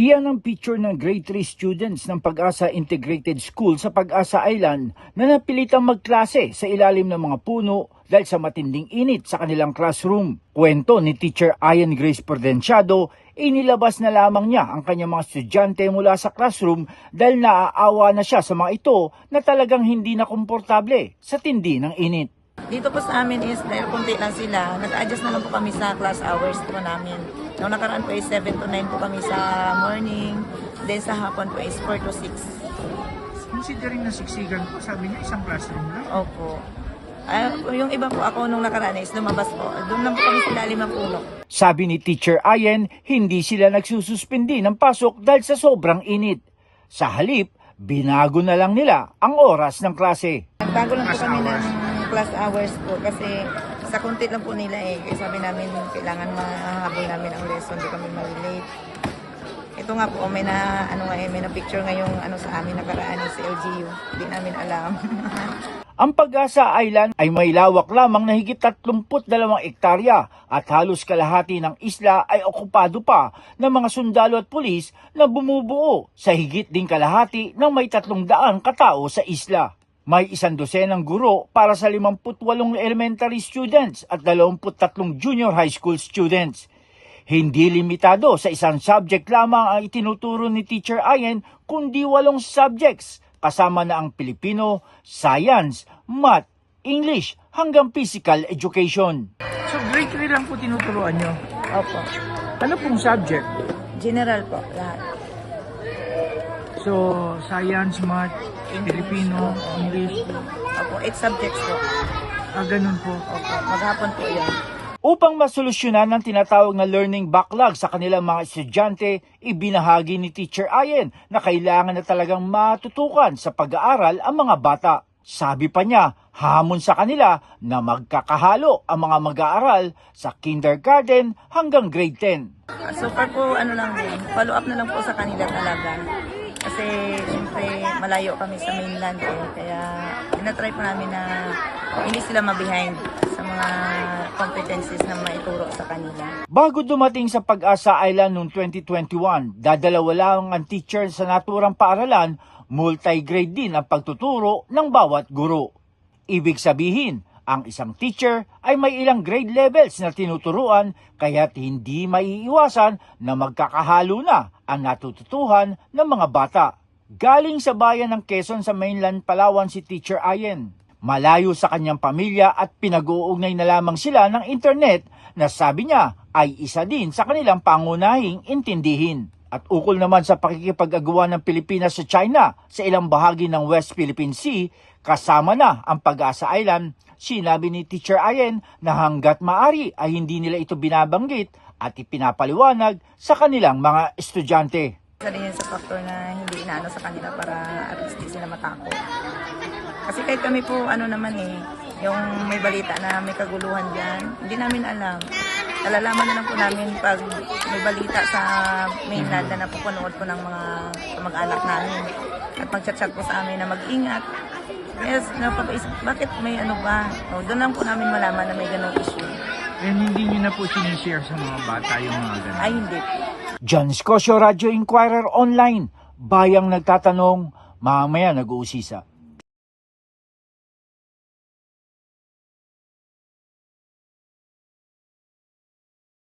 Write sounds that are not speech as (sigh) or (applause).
Iyan ang picture ng grade 3 students ng Pag-asa Integrated School sa Pag-asa Island na napilitang magklase sa ilalim ng mga puno dahil sa matinding init sa kanilang classroom. Kwento ni Teacher Ian Grace Prudenciado, inilabas na lamang niya ang kanyang mga estudyante mula sa classroom dahil naaawa na siya sa mga ito na talagang hindi na komportable sa tindi ng init. Dito po sa amin is dahil konti lang sila, nag-adjust na lang po kami sa class hours po namin. Noong nakaraan po is 7 to 9 po kami sa morning, then sa hapon po is 4 to 6. Considering na siksikan po, sabi niya isang classroom lang. Opo. Ah, yung iba po ako nung nakaraan is lumabas po. Doon lang po kami sa lalim ng puno. Sabi ni Teacher Ayen, hindi sila nagsususpindi ng pasok dahil sa sobrang init. Sa halip, binago na lang nila ang oras ng klase. Nagbago lang po kami ng class hours po kasi sa konti lang po nila eh. Kaya sabi namin kailangan mahabol namin ang lesson, di kami malilate. Ito nga po, may na, ano nga eh, may na picture ngayong ano sa amin nakaraan sa LGU. Hindi namin alam. (laughs) Ang Pag-asa Island ay may lawak lamang na higit 32 ektarya at halos kalahati ng isla ay okupado pa ng mga sundalo at pulis na bumubuo sa higit ding kalahati ng may 300 katao sa isla. May isang dosenang guro para sa 58 elementary students at 23 junior high school students. Hindi limitado sa isang subject lamang ang itinuturo ni Teacher Ayen kundi walong subjects kasama na ang Pilipino, Science, Math, English hanggang Physical Education. So grade 3 lang po tinuturuan niyo. Opo. Ano pong subject? General po, lahat. So, science, math, Filipino, English. Opo, 8 subjects po. Ah, ganun po. Opo, maghapon po yan. Upang masolusyonan ang tinatawag na learning backlog sa kanilang mga estudyante, ibinahagi ni Teacher Ayen na kailangan na talagang matutukan sa pag-aaral ang mga bata. Sabi pa niya, hamon sa kanila na magkakahalo ang mga mag-aaral sa kindergarten hanggang grade 10. Ah, So far po, ano lang din, follow up na lang po sa kanila talaga. Kasi siyempre malayo kami sa mainland eh. Kaya tinatry po namin na hindi sila ma-behind sa mga competencies na maituro sa kanila. Bago dumating sa Pag-asa Island noong 2021, dadalawa lang ang teacher sa naturang paaralan, multi-grade din ang pagtuturo ng bawat guro. Ibig sabihin, ang isang teacher ay may ilang grade levels na tinuturuan kaya't hindi maiiwasan na magkakahalo na ang natututuhan ng mga bata. Galing sa bayan ng Quezon sa mainland Palawan si Teacher Ayen. Malayo sa kanyang pamilya at pinag-uugnay na lamang sila ng internet na sabi niya ay isa din sa kanilang pangunahing intindihin. At ukol naman sa pakikipag-agawa ng Pilipinas sa China sa ilang bahagi ng West Philippine Sea, kasama na ang Pag-asa Island, sinabi ni Teacher Ayen na hanggat maari ay hindi nila ito binabanggit at ipinapaliwanag sa kanilang mga estudyante. Isa yun sa factor na hindi inaano sa kanila para at least sila matakot. Kasi kahit kami po, ano naman eh, yung may balita na may kaguluhan dyan, hindi namin alam. Nalalaman na lang po namin pag may balita sa mainland na napapanood po ng mga kamag-anak namin. At mag-chat-chat po sa amin na mag-ingat. Yes, napapaisip, bakit may ano ba? O, doon lang po namin malaman na may ganong issue. And hindi niyo na po sinishare sa mga bata yung mga ganun. Ay, hindi po. John Scotia Radio Inquirer Online, bayang nagtatanong, mamaya nag-uusisa.